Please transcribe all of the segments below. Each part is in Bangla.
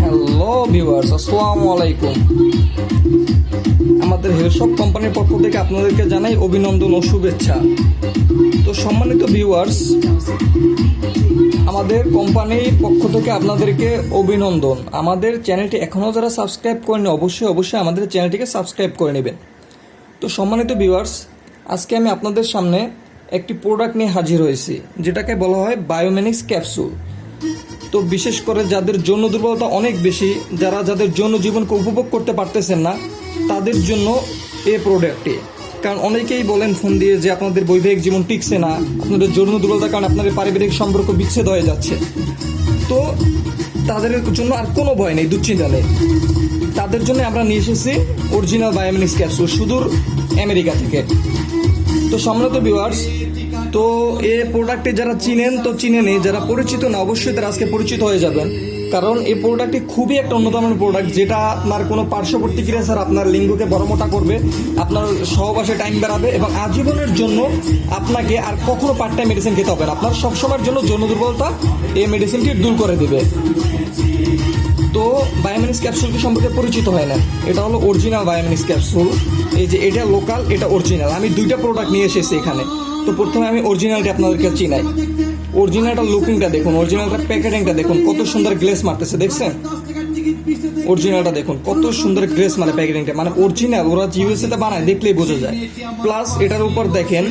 হ্যালো ভিউয়ার্স আসসালামু আলাইকুম। আমাদের হেলশপ কোম্পানির পক্ষ থেকে আপনাদেরকে জানাই অভিনন্দন ও শুভেচ্ছা। তো সম্মানিত ভিউয়ার্স আমাদের কোম্পানির পক্ষ থেকে আপনাদেরকে অভিনন্দন। আমাদের চ্যানেলটি এখনও যারা সাবস্ক্রাইব করেনি অবশ্যই অবশ্যই আমাদের চ্যানেলটিকে সাবস্ক্রাইব করে নেবেন। তো সম্মানিত ভিউয়ার্স আজকে আমি আপনাদের সামনে একটি প্রোডাক্ট নিয়ে হাজির হয়েছি, যেটাকে বলা হয় বায়োমেনিক্স ক্যাপসুল তো বিশেষ করে যাদের যৌন দুর্বলতা অনেক বেশি, যারা যাদের যৌন জীবনকে উপভোগ করতে পারতেছেন না, তাদের জন্য এই প্রোডাক্টটি কারণ অনেকেই বলেন, ফোন দিয়ে যে আপনাদের বৈবাহিক জীবন টিকছে না, আপনাদের যৌন দুর্বলতার কারণে আপনাদের পারিবারিক সম্পর্ক বিচ্ছেদ হয়ে যাচ্ছে। তো তাদের জন্য আর কোনো ভয় নেই, দুশ্চিন্তা নেই। তাদের জন্য আমরা নিয়ে এসেছি অরিজিনাল বায়োমেনিক্স ক্যাপসুল সুদূর আমেরিকা থেকে। তো সম্মানিত ভিউয়ার্স তো এই প্রোডাক্টটি যারা চিনেন, তো চিনেনি যারা পরিচিত না, অবশ্যই তারা আজকে পরিচিত হয়ে যাবেন। কারণ এই প্রোডাক্টটি খুবই একটা অন্যতম প্রোডাক্ট যেটা আপনার কোনো পার্শ্ব প্রতিক্রিয়া স্যার আপনার লিঙ্গকে বড় মোটা করবে, আপনার সহবাসে টাইম বেড়াবে এবং আজীবনের জন্য আপনাকে আর কখনো পার্ট টাইম মেডিসিন খেতে হবে না। আপনার সবসময়ের জন্য যৌন দুর্বলতা এই মেডিসিনটি দূর করে দেবে। তো বায়োমেনিক্স ক্যাপসুলটি সম্পর্কে পরিচিত হয় না। এটা হলো অরিজিনাল বায়োমেনিক্স ক্যাপসুল এই যে এটা লোকাল এটা অরিজিনাল আমি দুইটা প্রোডাক্ট নিয়ে এসেছি এখানে। তো প্রথমে আমি অরিজিনালটা আপনাদেরকে চিনাই। অরিজিনালটা লুকিংটা দেখুন অরিজিনালটা প্যাকেটিংটা দেখুন, কত সুন্দর গ্লেস মারতেছে, দেখছেন? অরিজিনালটা দেখুন কত সুন্দর গ্রেস মানে প্যাকেটিংটা মানে অরিজিনাল ওরা ইউএসএ তে বানায় দেখলেই বোঝা যায়। প্লাস এটার উপর দেখেন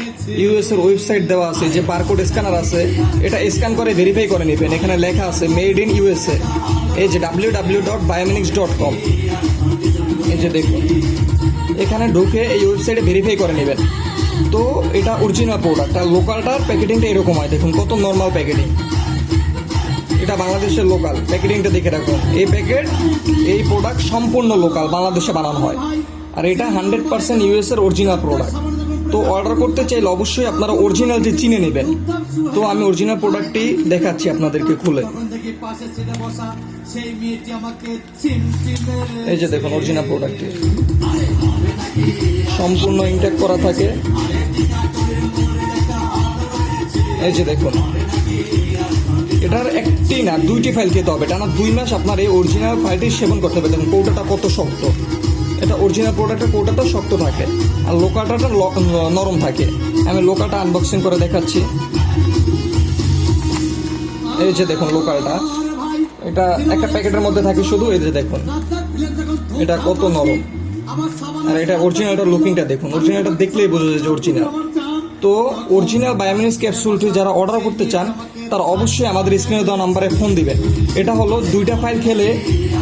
ইউএস এর ওয়েবসাইট দেওয়া আছে যে বারকোড স্ক্যানার আছে এটা স্ক্যান করে ভেরিফাই করে নেবেন। এখানে লেখা আছে মেড ইন ইউএসএ এই যে W W dot Biominix dot com এই যে দেখুন এখানে ঢুকে এই ওয়েবসাইটে ভেরিফাই করে নেবেন। তো এটা অরিজিনাল প্রোডাক্ট আর লোকালটার প্যাকেটিংটা এরকম হয়। দেখুন কত নর্মাল প্যাকেটিং এটা বাংলাদেশের লোকাল প্যাকেটিংটা দেখে রাখুন এই প্যাকেট এই প্রোডাক্ট সম্পূর্ণ লোকাল বাংলাদেশে বানানো হয়। আর এটা হান্ড্রেড পার্সেন্ট ইউএস এর অরিজিনাল প্রোডাক্ট তো অর্ডার করতে চাইলে অবশ্যই আপনারা অরিজিনাল যে চিনে নেবেন। তো আমি অরিজিনাল প্রোডাক্টটি দেখাচ্ছি আপনাদেরকে খুলে। এই যে দেখুন অরিজিনাল প্রোডাক্টটি সম্পূর্ণ ইনটেক করা থাকে। এই যে দেখুন। এটার একটি না, দুইটি ফাইল খেতে হবে। টানা দুই মাস আপনার এই অরিজিনাল ফাইলটি সেবন করতে হবে। দেখুন, কৌটাটা কত শক্ত। এটা অরিজিনাল প্রোডাক্টের কৌটাটা শক্ত থাকে আর লোকালটা ল- নরম থাকে। আমি লোকালটা আনবক্সিং করে দেখাচ্ছি। এই যে দেখুন লোকালটা এটা একটা প্যাকেটের মধ্যে থাকে শুধু, এই যে দেখুন। এটা কত নরম। আর এটা অরিজিনালটা লুকিংটা দেখুন। অরিজিনালটা দেখলেই বোঝা যায় যে অরিজিনাল তো অরিজিনাল বায়োমিনিস ক্যাপসুলটি যারা অর্ডার করতে চান তারা অবশ্যই আমাদের স্ক্রিনে দেওয়া নাম্বারে ফোন দিবেন এটা হলো দুইটা ফাইল খেলে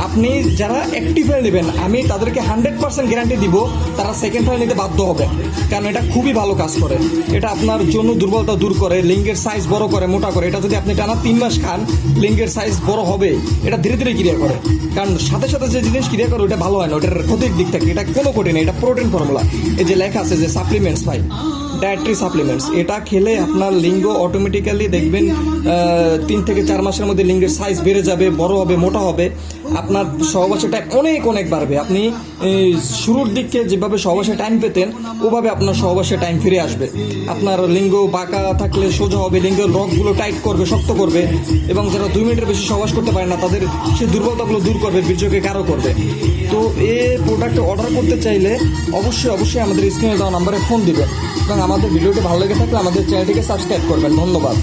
আপনি যারা একটি ফাইল নেবেন, আমি তাদেরকে হান্ড্রেড পার্সেন্ট গ্যারান্টি দিব, তারা সেকেন্ড ফাইল নিতে বাধ্য হবে। কারণ এটা খুবই ভালো কাজ করে। এটা আপনার জন্য দুর্বলতা দূর করে, লিঙ্গের সাইজ বড় করে, মোটা করে। এটা যদি আপনি টানা তিন মাস খান, লিঙ্গের সাইজ বড় হবে। এটা ধীরে ধীরে ক্রিয়া করে। কারণ সাথে সাথে যে জিনিস ক্রিয়া করে, ওটা ভালো হয় না। ওটার ক্ষতির দিক থাকে এটা কোনো কঠিন এটা প্রোটিন ফর্মুলা এই যে লেখা আছে যে সাপ্লিমেন্টস ভাই। ডায়েটরি সাপ্লিমেন্টস এটা খেলে আপনার লিঙ্গ অটোমেটিক্যালি দেখবেন তিন থেকে চার মাসের মধ্যে লিঙ্গের সাইজ বেড়ে যাবে, বড় হবে, মোটা হবে। আপনার সহবাসের টাইম অনেক অনেক বাড়বে। আপনি শুরুর দিকে যেভাবে সহবাসের টাইম পেতেন, ওভাবে আপনার সহবাসে টাইম ফিরে আসবে। আপনার লিঙ্গ বাঁকা থাকলে সোজা হবে, লিঙ্গের রগগুলো টাইট করবে, শক্ত করবে এবং যারা দুই মিনিটের বেশি সহবাস করতে পারে না, তাদের সেই দুর্বলতাগুলো দূর করবে, বীর্যকে কারও করবে। তো এ প্রোডাক্ট অর্ডার করতে চাইলে অবশ্যই অবশ্যই আমাদের স্ক্রিনে দেওয়া নাম্বারে ফোন দিবেন। এবং আমাদের ভিডিওটি ভালো লেগে থাকলে আমাদের চ্যানেলটিকে সাবস্ক্রাইব করবেন। ধন্যবাদ।